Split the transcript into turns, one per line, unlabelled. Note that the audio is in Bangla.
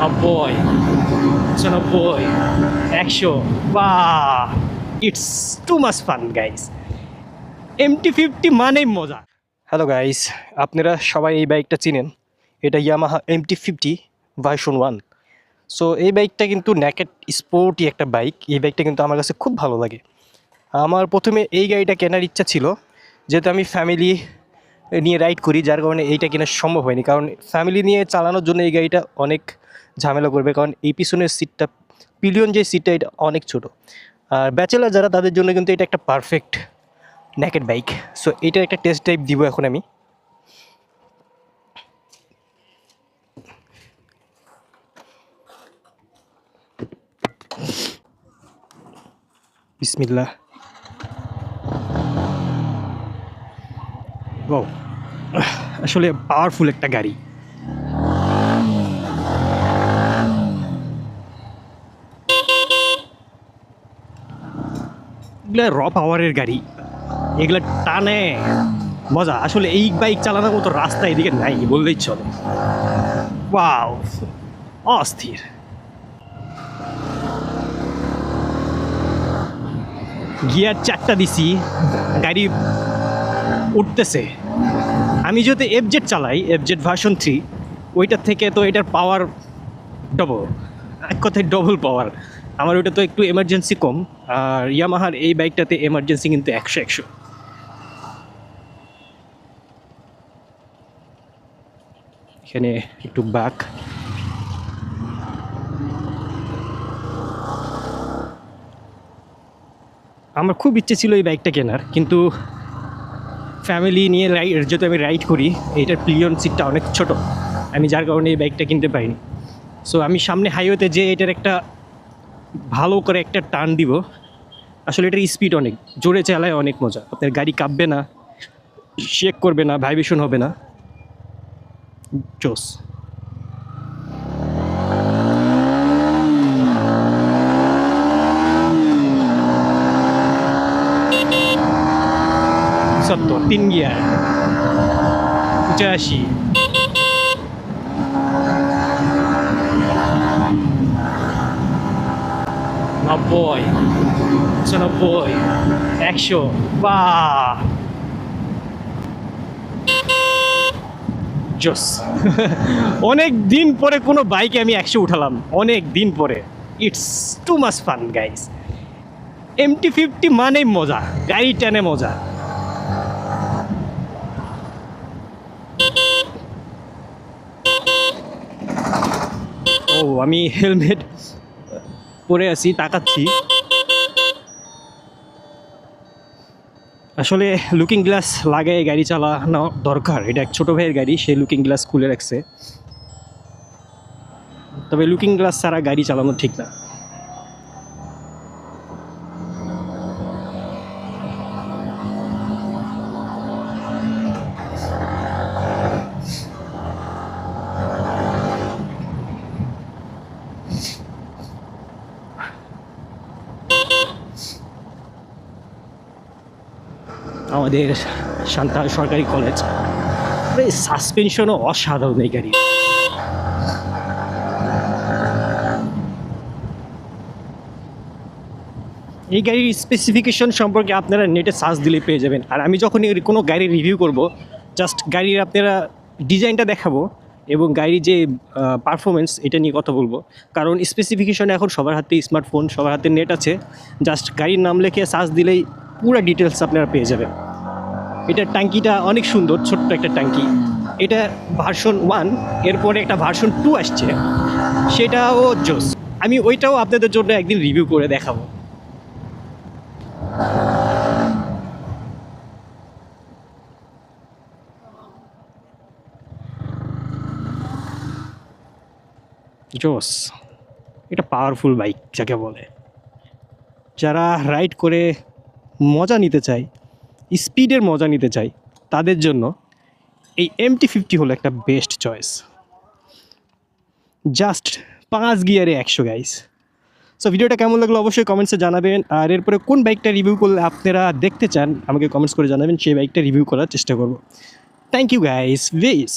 নব্বই, পঁচানব্বই, একশো। বা it's too much fun guys MT fifty মানেই মজা। হ্যালো গাইস আপনারা সবাই এই বাইকটা চিনেন। এটা Yamaha MT fifty version one so এই বাইকটা কিন্তু ন্যাকেট স্পোর্টি একটা বাইক। এই বাইকটা কিন্তু আমার কাছে খুব ভালো লাগে। আমার প্রথমে এই গাড়িটা কেনার ইচ্ছা ছিল। যেহেতু আমি ফ্যামিলি নিয়ে রাইড করি, যার কারণে এইটা কেনা সম্ভব হয়নি। কারণ ফ্যামিলি নিয়ে চালানোর জন্য এই গাড়িটা অনেক ঝামেলা করবে, কারণ এই পিছনের সিটটা পিলিয়ন যে সিটটা এটা অনেক ছোট। আর ব্যাচেলার যারা, তাদের জন্য কিন্তু এটা একটা পারফেক্ট ন্যাকেট বাইক সো এটার একটা টেস্ট টাইপ দিব এখন আমি। বিসমিল্লাহ। ও আসলে পাওয়ারফুল একটা গাড়ি। এগুলা র পাওয়ারের গাড়ি। এগুলা টানে। মজা। আসলে এই বাইক চালানোর মতো রাস্তা এদিকে নাই বললেই চলে। ওয়াও অস্থির। গিয়ার চারটা দিছি, গাড়ি উঠতেছে। আমি যদি এফজেড চালাই এফজেড ভার্সন থ্রি ওইটার থেকে তো এটার পাওয়ার ডবল এক কথায় ডবল পাওয়ার আমার ওইটা তো একটু এমার্জেন্সি কম। আর ইয়ামাহার এই বাইকটাতে এমার্জেন্সি কিন্তু একশো একশো। এখানে একটু বাক আমার খুব ইচ্ছে ছিল এই বাইকটা কেনার, কিন্তু ফ্যামিলি নিয়ে রাইড যেহেতু আমি রাইড করি এইটার প্লিয়ন সিটটা অনেক ছোট। আমি যার কারণে এই বাইকটা কিনতে পারিনি। সো আমি সামনে হাইওয়েতে যে এটার একটা ভালো করে একটা টান দিব। আসলে এটার স্পিড অনেক, জোরে চালায় অনেক মজা। আপনার গাড়ি কাঁপবে না শেক করবে না ভাইব্রেশন হবে না। জোস। সত্তর, তিন গিয়ার। পঁচাশি। নব্বই পঁচানব্বই একশো বা জোস। অনেক দিন পরে কোনো বাইকে আমি একশো উঠালাম। অনেক দিন পরে। It's too much fun guys MT fifty মানেই মজা। গাড়ি টানে মজা। ও, আমি হেলমেট পরে আছি, তাকাচ্ছি। আসলে লুকিং গ্লাস লাগায় গাড়ি চালানো দরকার। এটা এক ছোটো ভাইয়ের গাড়ি, সে লুকিং গ্লাস খুলে রাখছে। তবে লুকিং গ্লাস ছাড়া গাড়ি চালানো ঠিক না। আমাদের সান্তাল সরকারি কলেজ সাসপেনশনও অসাধারণ এই গাড়ি। এই গাড়ির স্পেসিফিকেশন সম্পর্কে আপনারা নেটে সার্চ দিলে পেয়ে যাবেন। আর আমি যখন কোনো গাড়ির রিভিউ করব জাস্ট গাড়ির আপনারা ডিজাইনটা দেখাবো এবং গাড়ির যে পারফরমেন্স এটা নিয়ে কথা বলব। কারণ স্পেসিফিকেশন এখন সবার হাতে স্মার্টফোন সবার হাতে নেট আছে। জাস্ট গাড়ির নাম লেখে সার্চ দিলেই পুরো ডিটেলস আপনারা পেয়ে যাবেন। এটার ট্যাঙ্কিটা অনেক সুন্দর, ছোট্ট একটা ট্যাঙ্কি এটা ভার্সন ওয়ান এরপরে একটা ভার্সন টু আসছে। সেটাও জোস। আমি ওইটাও আপনাদের জন্য একদিন রিভিউ করে দেখাবো। জোস। এটা পাওয়ারফুল বাইক যাকে বলে। যারা রাইড করে মজা নিতে চায় স্পিডের মজা নিতে চাই তাদের জন্য এই এমটি ফিফটি হলো একটা বেস্ট চয়েস জাস্ট পাঁচ গিয়ারে একশো গাইস সো ভিডিওটা কেমন লাগল অবশ্যই কমেন্টসে জানাবেন। আর এরপরে কোন বাইকটা রিভিউ করলে আপনারা দেখতে চান, আমাকে কমেন্টস করে জানাবেন, সেই বাইকটা রিভিউ করার চেষ্টা করব। Thank you guys ভিস